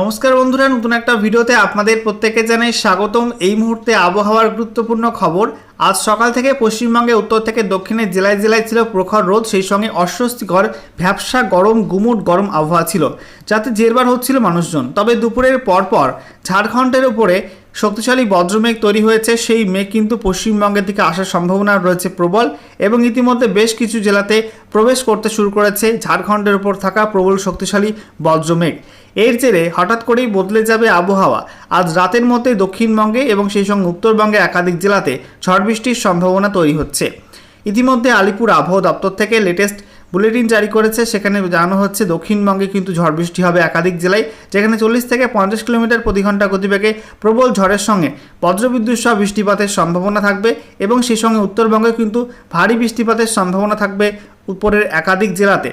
নমস্কার বন্ধুরা, নতুন একটা ভিডিওতে আপনাদের প্রত্যেককে জানাই স্বাগতম। এই মুহূর্তে আবহাওয়ার গুরুত্বপূর্ণ খবর, আজ সকাল থেকে পশ্চিমবঙ্গে, উত্তর থেকে দক্ষিণের জেলায় জেলায় ছিল প্রখর রোদ, সেই সঙ্গে অস্বস্তিকর ভ্যাবসা গরম, গুমুট গরম আবহাওয়া ছিল, যাতে জেরবার হচ্ছিল মানুষজন। তবে দুপুরের পরপর ঝাড়খণ্ডের উপরে শক্তিশালী বজ্রমেঘ তৈরি হয়েছে, সেই মেঘ কিন্তু পশ্চিমবঙ্গের দিকে আসার সম্ভাবনা রয়েছে প্রবল এবং ইতিমধ্যে বেশ কিছু জেলাতে প্রবেশ করতে শুরু করেছে। ঝাড়খণ্ডের উপর থাকা প্রবল শক্তিশালী বজ্রমেঘ। এর জেরে হঠাৎ করেই বদলে যাবে আবহাওয়া। আজ রাতের মধ্যে দক্ষিণবঙ্গে এবং সেই সঙ্গে উত্তরবঙ্গে একাধিক জেলাতে ঝড় বৃষ্টির সম্ভাবনা তৈরি হচ্ছে। ইতিমধ্যে আলিপুর আবহাওয়া দপ্তর থেকে লেটেস্ট বুলেটিন জারি করেছে। সেখানে জানানো হচ্ছে, দক্ষিণবঙ্গে কিন্তু ঝড় বৃষ্টি হবে একাধিক জেলায়, যেখানে চল্লিশ থেকে পঞ্চাশ কিলোমিটার প্রতি ঘণ্টা গতিবেগে প্রবল ঝড়ের সঙ্গে বজ্রবিদ্যুৎ সহ বৃষ্টিপাতের সম্ভাবনা থাকবে এবং সেই সঙ্গে উত্তরবঙ্গে কিন্তু ভারী বৃষ্টিপাতের সম্ভাবনা থাকবে উপরের একাধিক জেলাতে।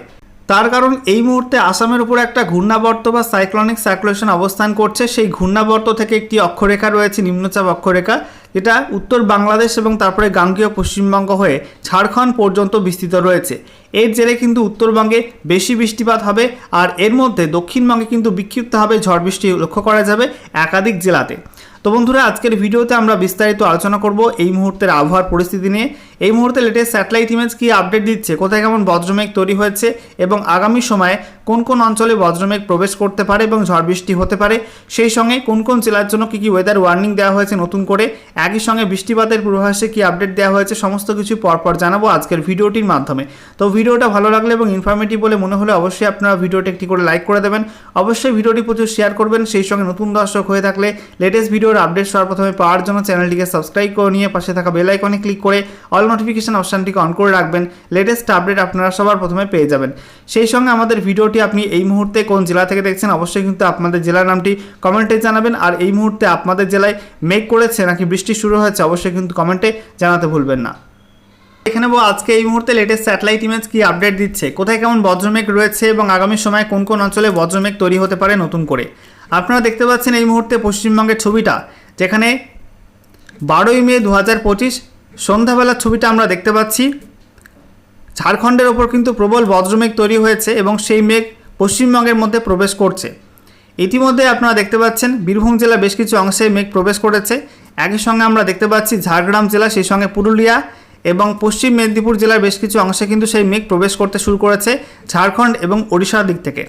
তার কারণ এই মুহূর্তে আসামের উপর একটা ঘূর্ণাবর্ত বা সাইক্লনিক সার্কুলেশন অবস্থান করছে। সেই ঘূর্ণাবর্ত থেকে একটি অক্ষরেখা রয়েছে, নিম্নচাপ অক্ষরেখা। যেটা উত্তর বাংলাদেশ এবং তারপরে গাঙ্গীয় পশ্চিমবঙ্গ হয়ে ঝাড়খণ্ড পর্যন্ত বিস্তৃত রয়েছে। এর জেরে কিন্তু উত্তরবঙ্গে বেশি বৃষ্টিপাত হবে আর এর মধ্যে দক্ষিণবঙ্গে কিন্তু বিক্ষিপ্তভাবে ঝড় বৃষ্টি লক্ষ্য করা যাবে একাধিক জেলাতে। তো বন্ধুরা, আজকের ভিডিওতে আমরা বিস্তারিত আলোচনা করব এই মুহূর্তের আবহাওয়ার পরিস্থিতি নিয়ে। এই মুহূর্তে লেটেস্ট স্যাটেলাইট ইমেজ কি আপডেট দিচ্ছে, কোথায় কেমন বজ্রমেঘ তৈরি হয়েছে এবং আগামী সময়ে কোন কোন অঞ্চলে বজ্রমেঘ প্রবেশ করতে পারে এবং ঝড় বৃষ্টি হতে পারে, সেই সঙ্গে কোন কোন জেলার জন্য কী কী ওয়েদার ওয়ার্নিং দেওয়া হয়েছে নতুন করে একই সঙ্গে বৃষ্টিপাতের পূর্বাভাসে কি আপডেট দেওয়া হয়েছে সমস্ত কিছু পরপর জানাব আজকের ভিডিওটির মাধ্যমে। তো ভিডিওটা ভালো লাগলে এবং ইনফরমেটিভ বলে মনে হলে অবশ্যই আপনারা ভিডিওটি একটি করে লাইক করে দেবেন। অবশ্যই ভিডিওটি প্রচুর শেয়ার করবেন। সেই সঙ্গে নতুন দর্শক হয়ে থাকলে লেটেস্ট ভিডিওর আপডেট সবার প্রথমে পাওয়ার জন্য চ্যানেলটিকে সাবস্ক্রাইব করে নিয়ে পাশে থাকা বেল আইকনে ক্লিক করে অল নোটিফিকেশন অপশানটিকে অন করে রাখবেন। লেটেস্ট আপডেট আপনারা সবার প্রথমে পেয়ে যাবেন। সেই সঙ্গে আমাদের ভিডিওটি আপনি এই মুহূর্তে কোন জেলা থেকে দেখছেন অবশ্যই কিন্তু আপনাদের জেলার নামটি কমেন্টে জানাবেন। আর এই মুহূর্তে আপনাদের জেলায় মেঘ করেছে নাকি বৃষ্টি শুরু হয়েছে, অবশ্যই কিন্তু কমেন্টে জানাতে ভুলবেন না। এখানে বো আজকে এই মুহূর্তে লেটেস্ট স্যাটেলাইট ইমেজ কি আপডেট দিচ্ছে। কোথায় কেমন বজ্রমেঘ রয়েছে এবং আগামী সময়ে কোন কোন অঞ্চলে বজ্রমেঘ তৈরি হতে পারে নতুন করে? আপনারা দেখতে পাচ্ছেন এই মুহূর্তে পশ্চিমবঙ্গের ছবিটা, যেখানে বারোই মে দু হাজার পঁচিশ সন্ধ্যাবেলার ছবিটা আমরা দেখতে পাচ্ছি। ঝাড়খণ্ডের ওপর কিন্তু প্রবল বজ্রমেঘ তৈরি হয়েছে এবং সেই মেঘ পশ্চিমবঙ্গের মধ্যে প্রবেশ করছে। ইতিমধ্যে আপনারা দেখতে পাচ্ছেন, বীরভূম জেলা বেশ কিছু অংশে মেঘ প্রবেশ করেছে। একই সঙ্গে আমরা দেখতে পাচ্ছি ঝাড়গ্রাম জেলা, সেই সঙ্গে পুরুলিয়া এবং পশ্চিম মেদিনীপুর জেলার বেশ কিছু অংশে কিন্তু সেই মেঘ প্রবেশ করতে শুরু করেছে ঝাড়খণ্ড এবং ওড়িশার দিক থেকে।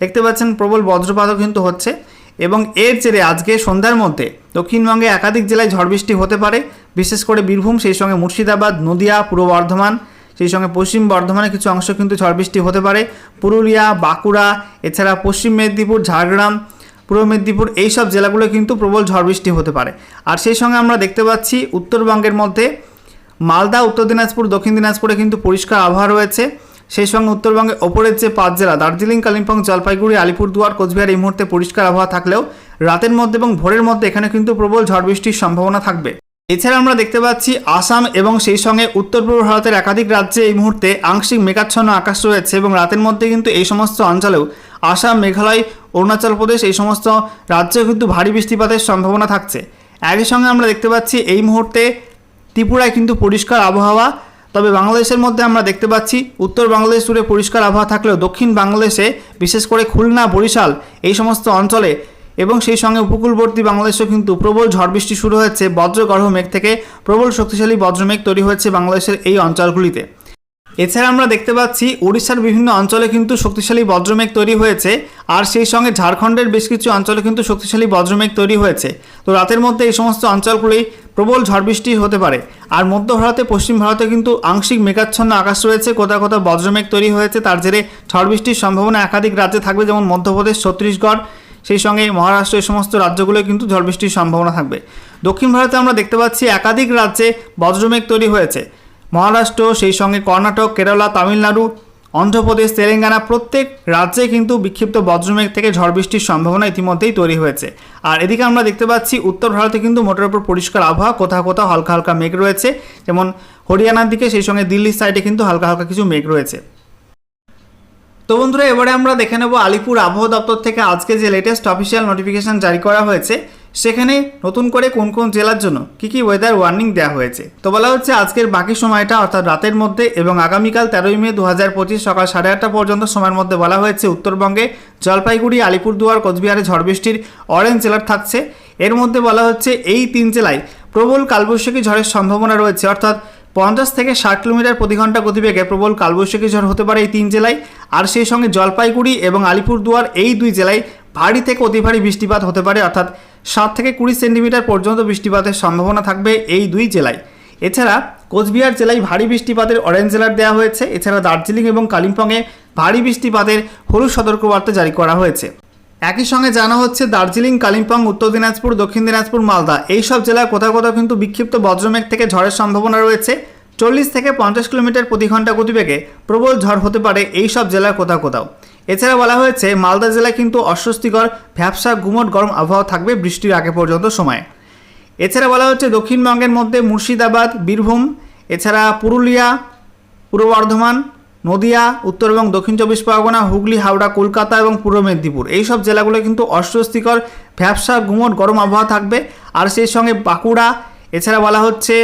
দেখতে পাচ্ছেন প্রবল বজ্রপাতও কিন্তু হচ্ছে এবং এর জেরে আজকে সন্ধ্যার মধ্যে দক্ষিণবঙ্গে একাধিক জেলায় ঝড় বৃষ্টি হতে পারে, বিশেষ করে বীরভূম, সেই সঙ্গে মুর্শিদাবাদ, নদিয়া, পূর্ব বর্ধমান, সেই সঙ্গে পশ্চিম বর্ধমানের কিছু অংশ কিন্তু ঝড় বৃষ্টি হতে পারে। পুরুলিয়া, বাঁকুড়া, এছাড়া পশ্চিম মেদিনীপুর, ঝাড়গ্রাম পূর্ব মেদিনীপুর এই সব জেলাগুলো কিন্তু প্রবল ঝড় বৃষ্টি হতে পারে। আর সেই সঙ্গে আমরা দেখতে পাচ্ছি উত্তরবঙ্গের মধ্যে মালদা, উত্তর দিনাজপুর, দক্ষিণ দিনাজপুরে কিন্তু পরিষ্কার আবহাওয়া রয়েছে। সেই সঙ্গে উত্তরবঙ্গে ওপরের যে পাঁচ জেলা, দার্জিলিং, কালিম্পং, জলপাইগুড়ি, আলিপুরদুয়ার, কোচবিহার, এই মুহূর্তে পরিষ্কার আবহাওয়া থাকলেও রাতের মধ্যে এবং ভোরের মধ্যে এখানে কিন্তু প্রবল ঝড় বৃষ্টির সম্ভাবনা থাকবে। এছাড়া আমরা দেখতে পাচ্ছি আসাম এবং সেই সঙ্গে উত্তর পূর্ব ভারতের একাধিক রাজ্যে এই মুহূর্তে আংশিক মেঘাচ্ছন্ন আকাশ রয়েছে এবং রাতের মধ্যে কিন্তু এই সমস্ত অঞ্চলেও আসাম, মেঘালয়, অরুণাচল প্রদেশ এই সমস্ত রাজ্যেও কিন্তু ভারী বৃষ্টিপাতের সম্ভাবনা থাকছে। একই সঙ্গে আমরা দেখতে পাচ্ছি এই মুহূর্তে ত্রিপুরায় কিন্তু পরিষ্কার আবহাওয়া, তবে বাংলাদেশের মধ্যে আমরা দেখতে পাচ্ছি উত্তর বাংলাদেশ জুড়ে পরিষ্কার আবহাওয়া থাকলেও দক্ষিণ বাংলাদেশে, বিশেষ করে খুলনা, বরিশাল এই সমস্ত অঞ্চলে এবং সেই সঙ্গে উপকূলবর্তী বাংলাদেশেও কিন্তু প্রবল ঝড় বৃষ্টি শুরু হয়েছে। বজ্রগর্ভ মেঘ থেকে প্রবল শক্তিশালী বজ্রমেঘ তৈরি হয়েছে বাংলাদেশের এই অঞ্চলগুলিতে। এছাড়া আমরা দেখতে পাচ্ছি উড়িষ্যার বিভিন্ন অঞ্চলে কিন্তু শক্তিশালী বজ্রমেঘ তৈরি হয়েছে, আর সেই সঙ্গে ঝাড়খণ্ডের বেশ কিছু অঞ্চলে কিন্তু শক্তিশালী বজ্রমেঘ তৈরি হয়েছে। তো রাতের মধ্যে এই সমস্ত অঞ্চলগুলি প্রবল ঝড় বৃষ্টি হতে পারে। আর মধ্য ভারতে, পশ্চিম ভারতে কিন্তু আংশিক মেঘাচ্ছন্ন আকাশ রয়েছে, কোথাও কোথাও বজ্রমেঘ তৈরি হয়েছে, তার জেরে ঝড় বৃষ্টির সম্ভাবনা একাধিক রাজ্যে থাকবে, যেমন মধ্যপ্রদেশ, ছত্তিশগড়, সেই সঙ্গে মহারাষ্ট্র, এই সমস্ত রাজ্যগুলোয় কিন্তু ঝড় বৃষ্টির সম্ভাবনা থাকবে। দক্ষিণ ভারতে আমরা দেখতে পাচ্ছি একাধিক রাজ্যে বজ্রমেঘ তৈরি হয়েছে। মহারাষ্ট্র, সেই সঙ্গে কর্ণাটক, কেরালা, তামিলনাড়ু, অন্ধ্রপ্রদেশ, তেলেঙ্গানা প্রত্যেক রাজ্যে কিন্তু বিক্ষিপ্ত বজ্রমেঘ থেকে ঝড় বৃষ্টির সম্ভাবনা ইতিমধ্যেই তৈরি হয়েছে। আর এদিকে আমরা দেখতে পাচ্ছি, উত্তর ভারতে কিন্তু মোটের উপর পরিষ্কার আবহাওয়া, কোথাও কোথাও হালকা হালকা মেঘ রয়েছে। যেমন হরিয়ানার দিকে, সেই সঙ্গে দিল্লির সাইডে কিন্তু হালকা হালকা কিছু মেঘ রয়েছে। তো বন্ধুরা, এবারে আমরা দেখে নেব আলিপুর আবহাওয়া দপ্তর থেকে আজকে যে লেটেস্ট অফিসিয়াল নোটিফিকেশন জারি করা হয়েছে। সেখানে নতুন করে কোন কোন জেলার জন্য কী কী ওয়েদার ওয়ার্নিং দেওয়া হয়েছে? তো বলা হচ্ছে আজকের বাকি সময়টা অর্থাৎ রাতের মধ্যে এবং আগামীকাল তেরোই মে দু হাজার পঁচিশ সকাল সাড়ে আটটা পর্যন্ত সময়ের মধ্যে বলা হয়েছে উত্তরবঙ্গে জলপাইগুড়ি, আলিপুরদুয়ার, কোচবিহারে ঝড় বৃষ্টির অরেঞ্জ জেলার থাকছে। এর মধ্যে বলা হচ্ছে এই তিন জেলায় প্রবল কালবৈশাখী ঝড়ের সম্ভাবনা রয়েছে। অর্থাৎ পঞ্চাশ থেকে ষাট কিলোমিটার প্রতি ঘণ্টা গতিবেগে প্রবল কালবৈশাখী ঝড় হতে পারে এই তিন জেলায়। আর সেই সঙ্গে জলপাইগুড়ি এবং আলিপুরদুয়ার এই দুই জেলায় ভারী থেকে অতি ভারী বৃষ্টিপাত হতে পারে। অর্থাৎ সাত থেকে কুড়ি সেন্টিমিটার পর্যন্ত বৃষ্টিপাতের সম্ভাবনা থাকবে এই দুই জেলায়। এছাড়া কোচবিহার জেলায় ভারী বৃষ্টিপাতের অরেঞ্জ অ্যালার্ট দেওয়া হয়েছে। এছাড়া দার্জিলিং এবং কালিম্পংয়ে ভারী বৃষ্টিপাতের হলুদ সতর্কবার্তা জারি করা হয়েছে। একই সঙ্গে জানা হচ্ছে, দার্জিলিং, কালিম্পং, উত্তর দিনাজপুর, দক্ষিণ দিনাজপুর, মালদা এই সব জেলায় কোথাও কোথাও কিন্তু বিক্ষিপ্ত বজ্রমেঘ থেকে ঝড়ের সম্ভাবনা রয়েছে। চল্লিশ থেকে পঞ্চাশ কিলোমিটার প্রতি ঘণ্টা গতিবেগে প্রবল ঝড় হতে পারে এই সব জেলার কোথাও কোথাও। এছাড়া বলা হয়েছে, মালদা জেলায় কিন্তু অস্বস্তিকর ভ্যাবসা গুমট গরম আবহাওয়া থাকবে বৃষ্টির আগে পর্যন্ত সময়। এছাড়া বলা হচ্ছে, দক্ষিণবঙ্গের মধ্যে মুর্শিদাবাদ, বীরভূম, এছাড়া পুরুলিয়া, পূর্ব বর্ধমান, নদিয়া, উত্তর এবং দক্ষিণ চব্বিশ পরগনা, হুগলি, হাওড়া, কলকাতা এবং পূর্ব মেদিনীপুর। এই সব জেলাগুলো কিন্তু অস্বস্তিকর ভ্যাবসা গুমট গরম আবহাওয়া থাকবে। আর সেই সঙ্গে বাঁকুড়া, এছাড়া বলা হচ্ছে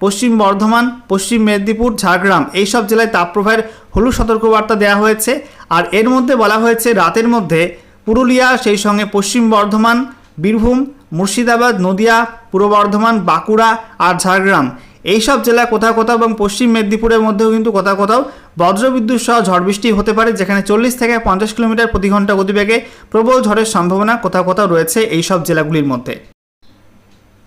পশ্চিম বর্ধমান, পশ্চিম মেদিনীপুর, ঝাড়গ্রাম এই সব জেলায় তাপপ্রবাহের হলুদ সতর্কবার্তা দেওয়া হয়েছে। আর এর মধ্যে বলা হয়েছে, রাতের মধ্যে পুরুলিয়া, সেই সঙ্গে পশ্চিম বর্ধমান, বীরভূম, মুর্শিদাবাদ, নদিয়া, পূর্ব বর্ধমান, বাঁকুড়া আর ঝাড়গ্রাম এই সব জেলায় কোথাও কোথাও এবং পশ্চিম মেদিনীপুরের মধ্যেও কিন্তু কোথাও কোথাও বজ্রবিদ্যুৎ সহ ঝড় বৃষ্টি হতে পারে, যেখানে চল্লিশ থেকে পঞ্চাশ কিলোমিটার প্রতি ঘণ্টা গতিবেগে প্রবল ঝড়ের সম্ভাবনা কোথাও কোথাও রয়েছে এই সব জেলাগুলির মধ্যে।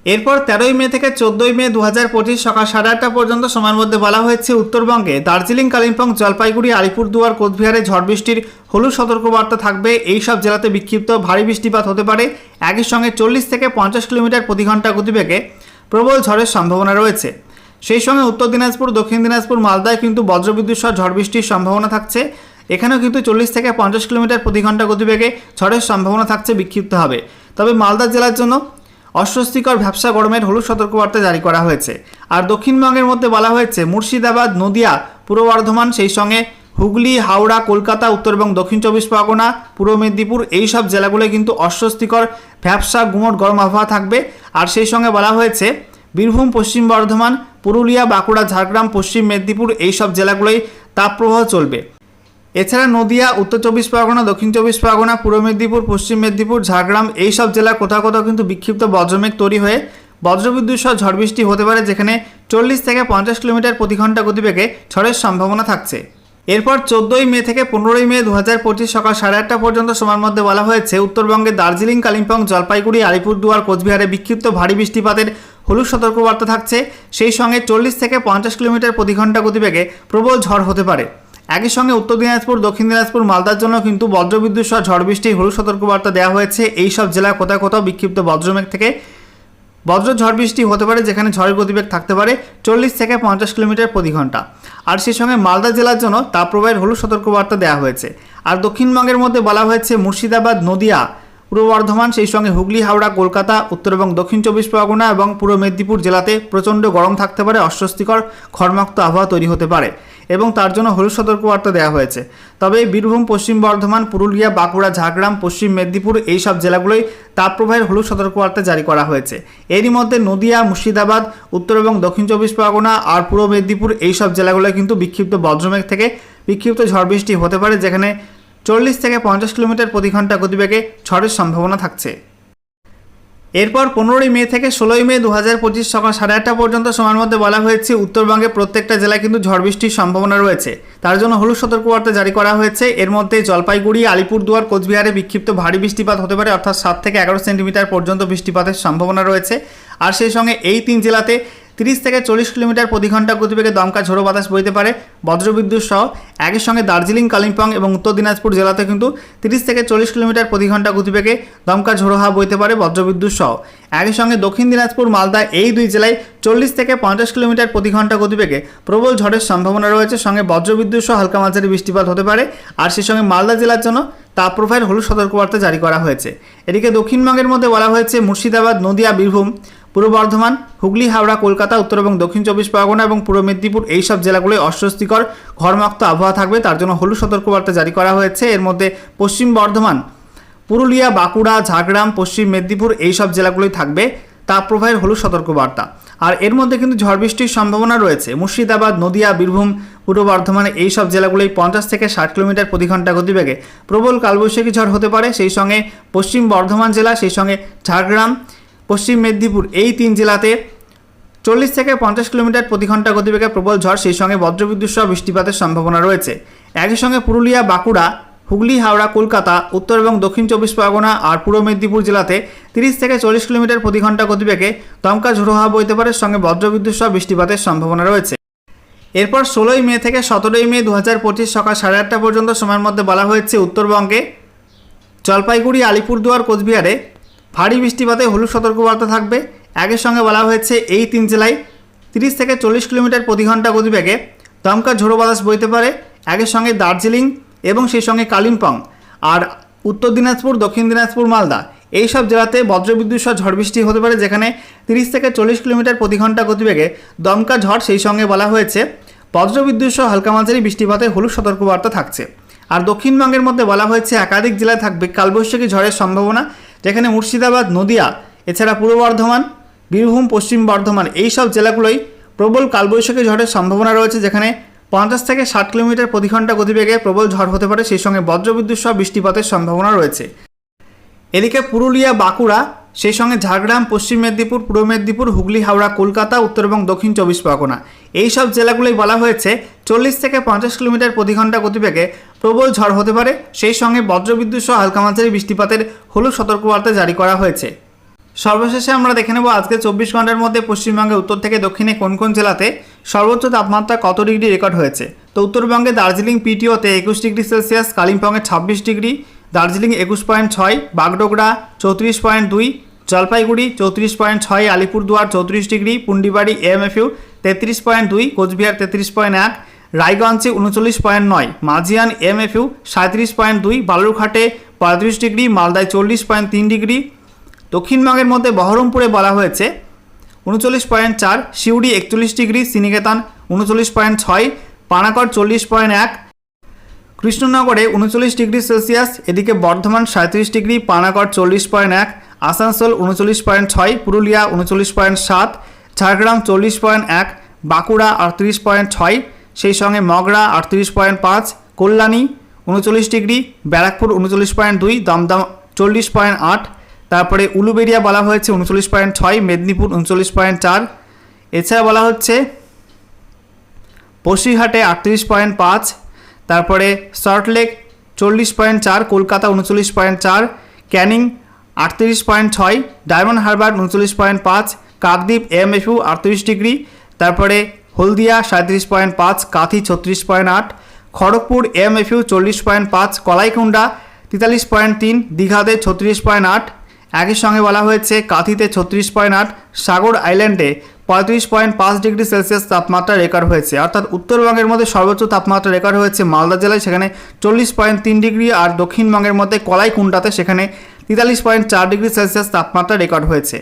এরপর তেরোই মে থেকে চোদ্দই মে দু হাজার পঁচিশ সকাল সাড়ে আটটা পর্যন্ত সময়ের মধ্যে বলা হয়েছে, উত্তরবঙ্গে দার্জিলিং, কালিম্পং, জলপাইগুড়ি, আলিপুরদুয়ার, কোচবিহারে ঝড় বৃষ্টির হলুদ সতর্কবার্তা থাকবে। এই সব জেলাতে বিক্ষিপ্ত ভারী বৃষ্টিপাত হতে পারে। একই সঙ্গে চল্লিশ থেকে পঞ্চাশ কিলোমিটার প্রতি ঘণ্টা গতিবেগে প্রবল ঝড়ের সম্ভাবনা রয়েছে। সেই সঙ্গে উত্তর দিনাজপুর, দক্ষিণ দিনাজপুর, মালদায় কিন্তু বজ্রবিদ্যুৎ সহ ঝড় বৃষ্টির সম্ভাবনা থাকছে। এখানেও কিন্তু চল্লিশ থেকে পঞ্চাশ কিলোমিটার প্রতি ঘণ্টা গতিবেগে ঝড়ের সম্ভাবনা থাকছে, বিক্ষিপ্ত হবে। তবে মালদা জেলার জন্য অস্বস্তিকর ব্যবসা গরমের হলুদ সতর্কবার্তা জারি করা হয়েছে। আর দক্ষিণবঙ্গের মধ্যে বলা হয়েছে, মুর্শিদাবাদ, নদিয়া, পূর্ব বর্ধমান, সেই সঙ্গে হুগলি, হাওড়া, কলকাতা, উত্তর এবং দক্ষিণ চব্বিশ পরগনা, পূর্ব মেদিনীপুর, এই সব কিন্তু অস্বস্তিকর ভ্যাবসা গুমট গরম আবহাওয়া থাকবে। আর সেই সঙ্গে বলা হয়েছে, বীরভূম, পশ্চিম বর্ধমান, পুরুলিয়া, বাঁকুড়া, ঝাড়গ্রাম, পশ্চিম মেদিনীপুর, এই সব তাপপ্রবাহ চলবে। এছাড়া নদিয়া, উত্তর চব্বিশ পরগনা, দক্ষিণ চব্বিশ পরগনা, পূর্ব মেদিনীপুর, পশ্চিম মেদিনীপুর, ঝাড়গ্রাম এই সব জেলার কোথাও কোথাও কিন্তু বিক্ষিপ্ত বজ্রমেঘ তৈরি হয়ে বজ্রবিদ্যুৎ সহ ঝড় বৃষ্টি হতে পারে, যেখানে চল্লিশ থেকে পঞ্চাশ কিলোমিটার প্রতি ঘণ্টা গতিবেগে ঝড়ের সম্ভাবনা থাকছে। এরপর চোদ্দোই মে থেকে পনেরোই মে দু হাজার পঁচিশ সকাল সাড়ে আটটা পর্যন্ত সময়ের মধ্যে বলা হয়েছে, উত্তরবঙ্গে দার্জিলিং, কালিম্পং, জলপাইগুড়ি, আলিপুরদুয়ার, কোচবিহারে বিক্ষিপ্ত ভারী বৃষ্টিপাতের হলুদ সতর্কবার্তা থাকছে। সেই সঙ্গে চল্লিশ থেকে পঞ্চাশ কিলোমিটার প্রতি ঘণ্টা গতিবেগে প্রবল ঝড় হতে পারে। একই সঙ্গে উত্তর দিনাজপুর, দক্ষিণ দিনাজপুর, মালদার জন্য কিন্তু বজ্রবিদ্যুৎ সহ ঝড় বৃষ্টি হলু সতর্কবার্তা দেওয়া হয়েছে। এই সব জেলায় কোথাও কোথাও বিক্ষিপ্ত বজ্রমেঘ থেকে বজ্র ঝড় বৃষ্টি হতে পারে, যেখানে ঝড়ের গতিবেগ থাকতে পারে চল্লিশ থেকে পঞ্চাশ কিলোমিটার প্রতি ঘণ্টা। আর সেই সঙ্গে মালদা জেলার জন্য তাপপ্রবাহের হলুদ সতর্কবার্তা দেওয়া হয়েছে। আর দক্ষিণবঙ্গের মধ্যে বলা হয়েছে মুর্শিদাবাদ, নদিয়া পূর্ব বর্ধমান, সেই সঙ্গে হুগলি, হাওড়া, কলকাতা, উত্তর এবং দক্ষিণ চব্বিশ পরগনা এবং পূর্ব মেদিনীপুর জেলাতে প্রচণ্ড গরম থাকতে পারে, অস্বস্তিকর খরমাক্ত আবহাওয়া তৈরি হতে পারে এবং তার জন্য হলুদ সতর্কবার্তা দেওয়া হয়েছে। তবে বীরভূম, পশ্চিম বর্ধমান, পুরুলিয়া, বাঁকুড়া, ঝাড়গ্রাম, পশ্চিম মেদিনীপুর এই সব জেলাগুলোই তাপপ্রবাহের হলুদ সতর্কবার্তা জারি করা হয়েছে। এরই মধ্যে নদিয়া, মুর্শিদাবাদ, উত্তর এবং দক্ষিণ চব্বিশ পরগনা আর পূর্ব মেদিনীপুর এই সব জেলাগুলোয় কিন্তু বিক্ষিপ্ত বজ্রমেঘ থেকে বিক্ষিপ্ত ঝড় বৃষ্টি হতে পারে, যেখানে চল্লিশ থেকে পঞ্চাশ কিলোমিটার প্রতি ঘণ্টা গতিবেগে ঝড়ের সম্ভাবনা থাকছে। এরপর পনেরোই মে থেকে ষোলোই মে দু হাজার পঁচিশ সকাল সাড়ে আটটা পর্যন্ত সময়ের মধ্যে বলা হয়েছে উত্তরবঙ্গে প্রত্যেকটা জেলায় কিন্তু ঝড় বৃষ্টির সম্ভাবনা রয়েছে। তার জন্য হলুদ সতর্কবার্তা জারি করা হয়েছে। এর মধ্যে জলপাইগুড়ি, আলিপুরদুয়ার, কোচবিহারে বিক্ষিপ্ত ভারী বৃষ্টিপাত হতে পারে, অর্থাৎ সাত থেকে এগারো সেন্টিমিটার পর্যন্ত বৃষ্টিপাতের সম্ভাবনা রয়েছে। আর সেই সঙ্গে এই তিন জেলাতে তিরিশ থেকে চল্লিশ কিলোমিটার প্রতি ঘণ্টা গতিবেগে দমকা ঝোড়ো বাতাস বইতে পারে। বজ্রবিদ্যুৎ সহ একই সঙ্গে দার্জিলিং, কালিম্পং এবং উত্তর দিনাজপুর জেলাতে কিন্তু তিরিশ থেকে চল্লিশ কিলোমিটার প্রতি ঘণ্টা গতিবেগে দমকা ঝোড়ো হাওয়া বইতে পারে বজ্রবিদ্যুৎ সহ। একই সঙ্গে দক্ষিণ দিনাজপুর, মালদা এই দুই জেলায় চল্লিশ থেকে পঞ্চাশ কিলোমিটার প্রতি ঘণ্টা গতিবেগে প্রবল ঝড়ের সম্ভাবনা রয়েছে। সঙ্গে বজ্রবিদ্যুৎ সহ হালকা মাঝারি বৃষ্টিপাত হতে পারে। আর সেই সঙ্গে মালদা জেলার জন্য তাপপ্রবাহের হলুদ সতর্কবার্তা জারি করা হয়েছে। এদিকে দক্ষিণবঙ্গের মধ্যে বলা হয়েছে মুর্শিদাবাদ, নদিয়া, বীরভূম, পূর্ব বর্ধমান, হুগলি, হাওড়া, কলকাতা উত্তর এবং দক্ষিণ চব্বিশ পরগনা এবং পূর্ব মেদিনীপুর এই সব জেলাগুলোয় অস্বস্তিকর, ঘরমাক্ত আবহাওয়া থাকবে। তার জন্য হলুদ সতর্কবার্তা জারি করা হয়েছে। এর মধ্যে পশ্চিম বর্ধমান, পুরুলিয়া, বাঁকুড়া, ঝাড়গ্রাম, পশ্চিম মেদিনীপুর এই সব জেলাগুলোই থাকবে। তাপপ্রবাহের হলুদ সতর্কবার্তা। আর এর মধ্যে কিন্তু ঝড় বৃষ্টির সম্ভাবনা রয়েছে। মুর্শিদাবাদ, নদিয়া, বীরভূম, পূর্ব বর্ধমানে এই সব জেলাগুলোই পঞ্চাশ থেকে ষাট কিলোমিটার প্রতি ঘণ্টা গতিবেগে প্রবল কালবৈশাখী ঝড় হতে পারে। সেই সঙ্গে পশ্চিম বর্ধমান জেলা, সেই সঙ্গে ঝাড়গ্রাম, পশ্চিম মেদিনীপুর এই তিন জেলাতে চল্লিশ থেকে পঞ্চাশ কিলোমিটার প্রতি ঘণ্টা গতিবেগে প্রবল ঝড়, সেই সঙ্গে বজ্রবিদ্যুৎ সহ বৃষ্টিপাতের সম্ভাবনা রয়েছে। একই সঙ্গে পুরুলিয়া, বাঁকুড়া, হুগলি, হাওড়া, কলকাতা, উত্তর এবং দক্ষিণ চব্বিশ পরগনা আর পূর্ব মেদিনীপুর জেলাতে তিরিশ থেকে চল্লিশ কিলোমিটার প্রতি ঘণ্টা গতিবেগে দমকা ঝোড়ো হাওয়া বইতে পারে, সঙ্গে বজ্রবিদ্যুৎ সহ বৃষ্টিপাতের সম্ভাবনা রয়েছে। এরপর ষোলোই মে থেকে সতেরোই মে দু হাজার পঁচিশ সকাল সাড়ে আটটা পর্যন্ত সময়ের মধ্যে বলা হয়েছে উত্তরবঙ্গে জলপাইগুড়ি, আলিপুরদুয়ার, কোচবিহারে ভারী বৃষ্টিপাতে হলুদ সতর্কবার্তা থাকবে। একের সঙ্গে বলা হয়েছে, এই তিন জেলায় তিরিশ থেকে চল্লিশ কিলোমিটার প্রতি ঘণ্টা গতিবেগে দমকা ঝোড়ো বাতাস বইতে পারে একের সঙ্গে দার্জিলিং এবং সেই সঙ্গে কালিম্পং আর উত্তর দিনাজপুর, দক্ষিণ দিনাজপুর, মালদা। এই সব জেলাতে বজ্রবিদ্যুৎ সহ ঝড় বৃষ্টি হতে পারে, যেখানে তিরিশ থেকে চল্লিশ কিলোমিটার প্রতি ঘণ্টা গতিবেগে দমকা ঝড়, সেই সঙ্গে বলা হয়েছে, বজ্রবিদ্যুৎ সহ হালকা মাঝারি বৃষ্টিপাতে হলুদ সতর্কবার্তা থাকছে। আর দক্ষিণবঙ্গের মধ্যে বলা হয়েছে, একাধিক জেলায় থাকবে কালবৈশাখী ঝড়ের সম্ভাবনা, যেখানে মুর্শিদাবাদ, নদিয়া, এছাড়া পূর্ব বর্ধমান বীরভূম, পশ্চিম বর্ধমান, এই সব জেলাগুলোই প্রবল কালবৈশাখী ঝড়ের সম্ভাবনা রয়েছে, যেখানে পঞ্চাশ থেকে ষাট কিলোমিটার প্রতি ঘণ্টা গতিবেগে প্রবল ঝড় হতে পারে, সেই সঙ্গে বজ্রবিদ্যুৎ সহ বৃষ্টিপাতের সম্ভাবনা রয়েছে। এদিকে পুরুলিয়া, বাঁকুড়া, সেই সঙ্গে ঝাড়গ্রাম, পশ্চিম মেদিনীপুর, পূর্ব মেদিনীপুর, হুগলি, হাওড়া, কলকাতা, উত্তর এবং দক্ষিণ চব্বিশ পরগনা। এই সব জেলাগুলোই বলা হয়েছে, চল্লিশ থেকে পঞ্চাশ কিলোমিটার প্রতি ঘণ্টা গতিবেগে প্রবল ঝড় হতে পারে, সেই সঙ্গে বজ্রবিদ্যুৎ সহ হালকা মাঝারি বৃষ্টিপাতের হলুদ সতর্কবার্তা জারি করা হয়েছে। সর্বশেষে আমরা দেখে নেব আজকে চব্বিশ ঘণ্টার মধ্যে পশ্চিমবঙ্গে উত্তর থেকে দক্ষিণে কোন কোন জেলাতে সর্বোচ্চ তাপমাত্রা কত ডিগ্রি রেকর্ড হয়েছে? তো উত্তরবঙ্গে দার্জিলিং পিটিওতে একুশ ডিগ্রি সেলসিয়াস, কালিম্পংয়ে ছাব্বিশ ডিগ্রি, দার্জিলিং একুশ পয়েন্ট ছয়, বাগডোগরা চৌত্রিশ পয়েন্ট দুই, জলপাইগুড়ি চৌত্রিশ পয়েন্ট ছয়, আলিপুরদুয়ার চৌত্রিশ ডিগ্রি, পুন্ডিবাড়ি এএমএফইউ তেত্রিশ পয়েন্ট দুই, কোচবিহার তেত্রিশ পয়েন্ট এক, রায়গঞ্জে উনচল্লিশ পয়েন্ট নয়, মাঝিয়ান এমএফইউ সাঁত্রিশ পয়েন্ট দুই, বালুরঘাটে পঁয়ত্রিশ ডিগ্রি, মালদায় চল্লিশ পয়েন্ট তিন ডিগ্রি দক্ষিণবঙ্গের মধ্যে বহরমপুরে বলা হয়েছে। উনচল্লিশ পয়েন্ট চার, সিউড়ি একচল্লিশ ডিগ্রি, সিনিকেতন উনচল্লিশ পয়েন্ট ছয় পানাকড় চল্লিশ পয়েন্ট এক, কৃষ্ণনগরে উনচল্লিশ ডিগ্রি সেলসিয়াস, এদিকে বর্ধমান সাঁত্রিশ ডিগ্রি পানাগড় চল্লিশ পয়েন্ট এক, আসানসোল উনচল্লিশ পয়েন্ট ছয়, পুরুলিয়া উনচল্লিশ পয়েন্ট সাত, ঝাড়গ্রাম চল্লিশ পয়েন্ট এক, বাঁকুড়া আটত্রিশ পয়েন্ট ছয়, সেই সঙ্গে মগরা আটত্রিশ পয়েন্ট পাঁচ, কল্যাণী উনচল্লিশ ডিগ্রি, ব্যারাকপুর উনচল্লিশ পয়েন্ট দুই, দমদম চল্লিশ পয়েন্ট আট তারপরে উলুবেরিয়া বলা হয়েছে উনচল্লিশ পয়েন্ট ছয়, মেদিনীপুর উনচল্লিশ পয়েন্ট চার। এছাড়া বলা হচ্ছে বসিরহাটে আটত্রিশ পয়েন্ট পাঁচ, তারপরে সল্টলেক চল্লিশ পয়েন্ট চার, কলকাতা উনচল্লিশ পয়েন্ট চার, ক্যানিং আটত্রিশ পয়েন্ট ছয়, ডায়মন্ড হারবার উনচল্লিশ পয়েন্ট পাঁচ, কাকদ্বীপ এমএফইউ আটত্রিশ ডিগ্রি, তারপরে হলদিয়া সাঁত্রিশ পয়েন্ট পাঁচ, কাথি ছত্রিশ পয়েন্ট আট, খড়গপুর এমএফইউ চল্লিশ পয়েন্ট পাঁচ কলাইকুণ্ডা তেতাল্লিশ পয়েন্ট তিন, দীঘাতে ছত্রিশ পয়েন্ট আট একই সঙ্গে বলা হয়েছে, কাথিতে ছত্রিশ পয়েন্ট আট, সাগর আইল্যান্ডে পঁয়ত্রিশ পয়েন্ট পাঁচ ডিগ্রি সেলসিয়াস তাপমাত্রা রেকর্ড হয়েছে। অর্থাৎ উত্তরবঙ্গের মধ্যে সর্বোচ্চ তাপমাত্রা রেকর্ড হয়েছে মালদা জেলায়, সেখানে চল্লিশ পয়েন্ট তিন ডিগ্রি, আর দক্ষিণবঙ্গের মধ্যে কলাইকুণ্ডাতে সেখানে তেতাল্লিশ পয়েন্ট চার ডিগ্রি সেলসিয়াস তাপমাত্রা রেকর্ড হয়েছে।